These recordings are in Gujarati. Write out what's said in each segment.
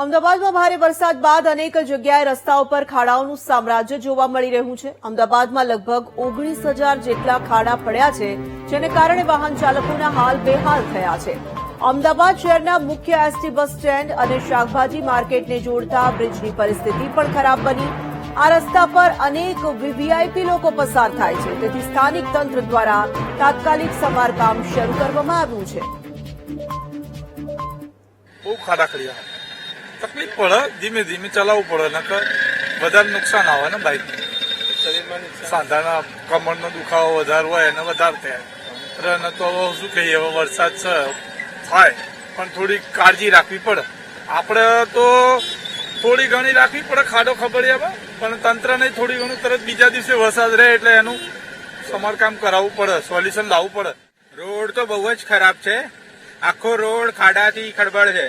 અમદાવાદમાં ભારે વરસાદ બાદ અનેક જગ્યાએ રસ્તાઓ પર ખાડાઓનું સામ્રાજ્ય જોવા મળી રહ્યું છે. અમદાવાદમાં લગભગ ઓગણીસ હજાર જેટલા ખાડા પડ્યા છે, જેને કારણે વાહન ચાલકોના હાલ બેહાલ થયા છે. અમદાવાદ શહેરના મુખ્ય એસટી બસ સ્ટેન્ડ અને શાકભાજી માર્કેટને જોડતા બ્રિજની પરિસ્થિતિ પણ ખરાબ બની. આ રસ્તા પર અનેક વીવીઆઈપી લોકો પસાર થાય છે. તેથી સ્થાનિક તંત્ર દ્વારા તાત્કાલિક સમારકામ શરૂ કરવામાં આવ્યું છે. તકલીફ પડે ધીમે ધીમે ચલાવવું પડે નકર વધારે નુકસાન આવે ને બાઇક સાંધાના કમરનો દુખાવો વધારે હોય એને વધારે થાય. અને તો હવે શું કહીએ હવે વરસાદ છે થાય. પણ થોડી કાળજી રાખવી પડે. આપણે તો થોડી ઘણી રાખવી પડે ખાડો ખબડિયામાં પણ તંત્રને થોડી ઘણું તરત બીજા દિવસે વરસાદ રહે એટલે એનું સમારકામ કરાવવું પડે સોલ્યુશન લાવવું પડે. રોડ તો બહુ જ ખરાબ છે. આખો રોડ ખાડાથી ખડબડ છે.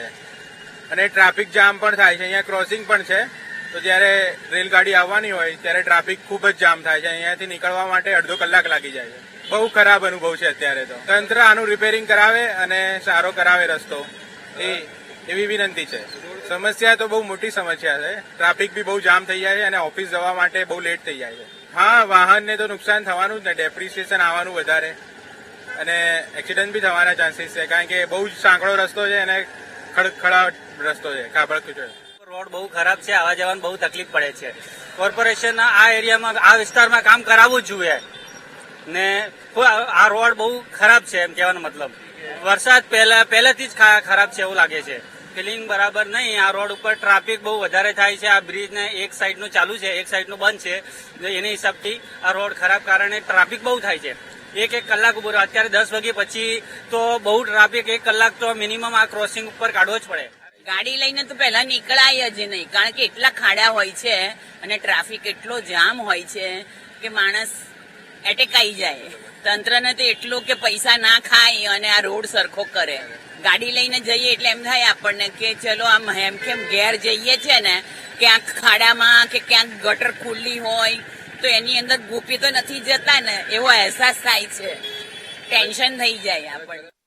અને ટ્રાફિક જામ પણ થાય છે. અહીંયા ક્રોસિંગ પણ છે. તો જ્યારે રેલગાડી આવવાની હોય, ત્યારે ટ્રાફિક ખૂબ જ જામ થાય છે. અહીંયાથી નીકળવા માટે અડધો કલાક લાગી જાય છે. બહુ ખરાબ અનુભવ છે અત્યારે તો. તંત્ર આનું રિપેરિંગ કરાવે અને સારો કરાવે રસ્તો. એ, એવી વિનંતી છે. સમસ્યા તો બહુ મોટી સમસ્યા છે. ટ્રાફિક બી બહુ જામ થઈ જાય છે અને ઓફિસ જવા માટે બહુ લેટ થઈ જાય છે. હા, વાહનને તો નુકસાન થવાનું જ ને. ડેપ્રિસિએશન આવવાનું વધારે. અને એક્સિડન્ટ બી થવાના ચાન્સીસ છે. કારણ કે બહુ જ સાંકડો રસ્તો છે અને ખડખડાટ રસ્તો છે, ખાબડ રોડ બહુ ખરાબ છે, આવા જવાનું બહુ તકલીફ પડે છે. કોર્પોરેશન આ એરિયામાં, આ વિસ્તારમાં કામ કરાવવું જોઈએ. ને આ રોડ બહુ ખરાબ છે, એમ કહેવાનો મતલબ. વરસાદ પહેલા, પહેલેથી જ ખરાબ છે એવું લાગે છે. ફિલિંગ બરાબર નહીં, આ રોડ ઉપર ટ્રાફિક બહુ વધારે થાય છે, આ બ્રિજ ને એક સાઈડનું ચાલુ છે, એક સાઈડનું બંધ છે. એની હિસાબથી આ રોડ ખરાબ કારણે ટ્રાફિક બહુ થાય છે. એક એક કલાક ઊભો રહ્યો. અત્યારે દસ વાગે પછી તો બહુ ટ્રાફિક એક કલાક તો મિનિમમ આ ક્રોસિંગ ઉપર કાઢવો જ પડે. ગાડી લઈને તો પહેલા નીકળાય જ નહીં, કારણ કે એટલા ખાડા હોય છે અને ટ્રાફિક એટલો જામ હોય છે કે માણસ એટેકાઈ જાય. તંત્રને તો એટલું કે પૈસા ના ખાય અને આ રોડ સરખો કરે. ગાડી લઈને જઈએ એટલે એમ થાય આપણને કે ચલો આમ હેમ કેમ ઘેર જઈએ છે ને, ક્યાંક ખાડામાં કે ક્યાંક ગટર ખુલ્લી હોય તો એની અંદર ગોપી તો નથી જતા ને, એવો અહેસાસ થાય છે. ટેન્શન થઈ જાય આપણને.